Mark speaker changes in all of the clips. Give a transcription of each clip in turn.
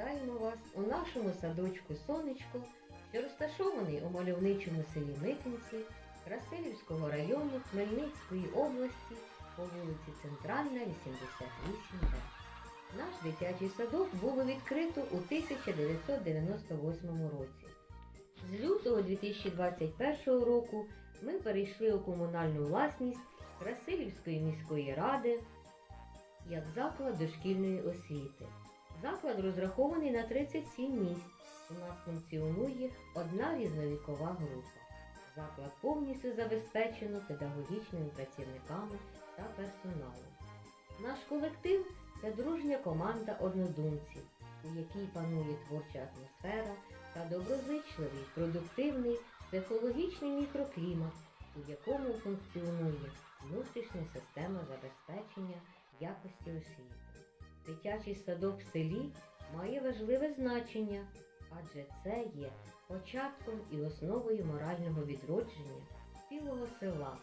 Speaker 1: Вітаємо вас у нашому садочку Сонечко, що розташований у мальовничому селі Митинці Красилівського району Хмельницької області по вулиці Центральна, 88Д. Наш дитячий садок було відкрито у 1998 році. З лютого 2021 року ми перейшли у комунальну власність Красилівської міської ради як заклад дошкільної освіти. Заклад розрахований на 37 місць. У нас функціонує одна різновікова група. Заклад повністю забезпечено педагогічними працівниками та персоналом. Наш колектив це дружня команда однодумців, у якій панує творча атмосфера та доброзичливий, продуктивний, психологічний мікроклімат, у якому функціонує внутрішня система забезпечення якості освіти. Дитячий садок в селі має важливе значення, адже це є початком і основою морального відродження цілого села,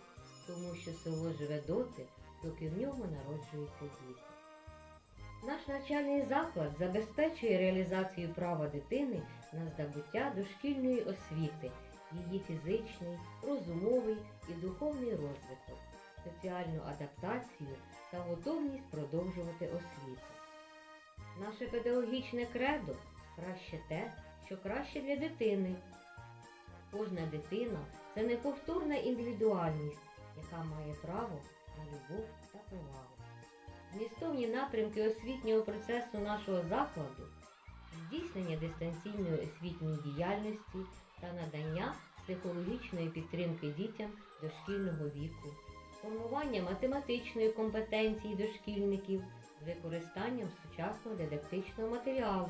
Speaker 1: тому що село живе доти, доки в ньому народжуються діти. Наш навчальний заклад забезпечує реалізацію права дитини на здобуття дошкільної освіти, її фізичний, розумовий і духовний розвиток, соціальну адаптацію та готовність продовжувати освіту. Наше педагогічне кредо краще те, що краще для дитини. Кожна дитина це неповторна індивідуальність, яка має право на любов та повагу. Змістовні напрямки освітнього процесу нашого закладу, здійснення дистанційної освітньої діяльності та надання психологічної підтримки дітям дошкільного віку, формування математичної компетенції дошкільників з використанням сучасного дидактичного матеріалу,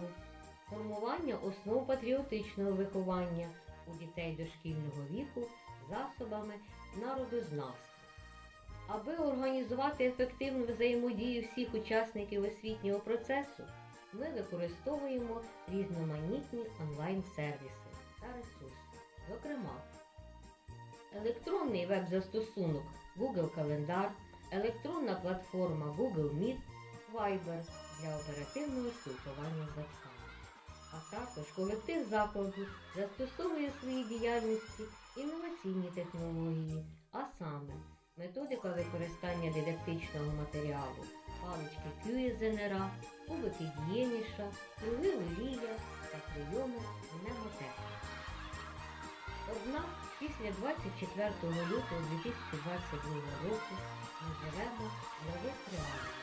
Speaker 1: формування основ патріотичного виховання у дітей дошкільного віку засобами народознавства. Аби організувати ефективну взаємодію всіх учасників освітнього процесу, ми використовуємо різноманітні онлайн-сервіси та ресурси. Зокрема, електронний веб-застосунок Google Календар, електронна платформа Google Meet, Viber для оперативного спілкування з батьками. А також колектив закладу застосовує в своїй діяльності інноваційні технології, а саме методика використання дидактичного матеріалу, палички Кюєзенера, кубики Дієніша, круги Лілія та прийоми. Однак після 24 лютого 2022 року ми живемо нових реаліях,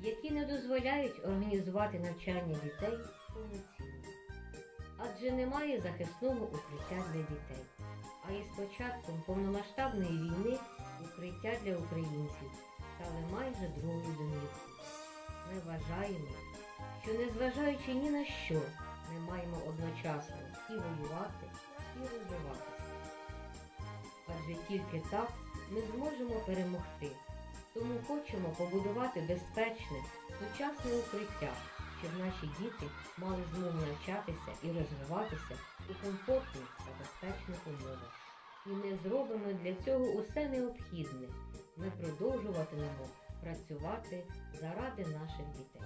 Speaker 1: які не дозволяють організувати навчання дітей повноцінно. Адже немає захисного укриття для дітей. А із початком повномасштабної війни укриття для українців стали майже другою домівкою. Ми вважаємо, що незважаючи ні на що, ми маємо одночасно і воювати, і розвиватися. Адже тільки так ми зможемо перемогти. Тому хочемо побудувати безпечне, сучасне укриття, щоб наші діти мали змогу навчатися і розвиватися у комфортних та безпечних умовах. І ми зробимо для цього усе необхідне. Ми продовжуватимемо працювати заради наших дітей.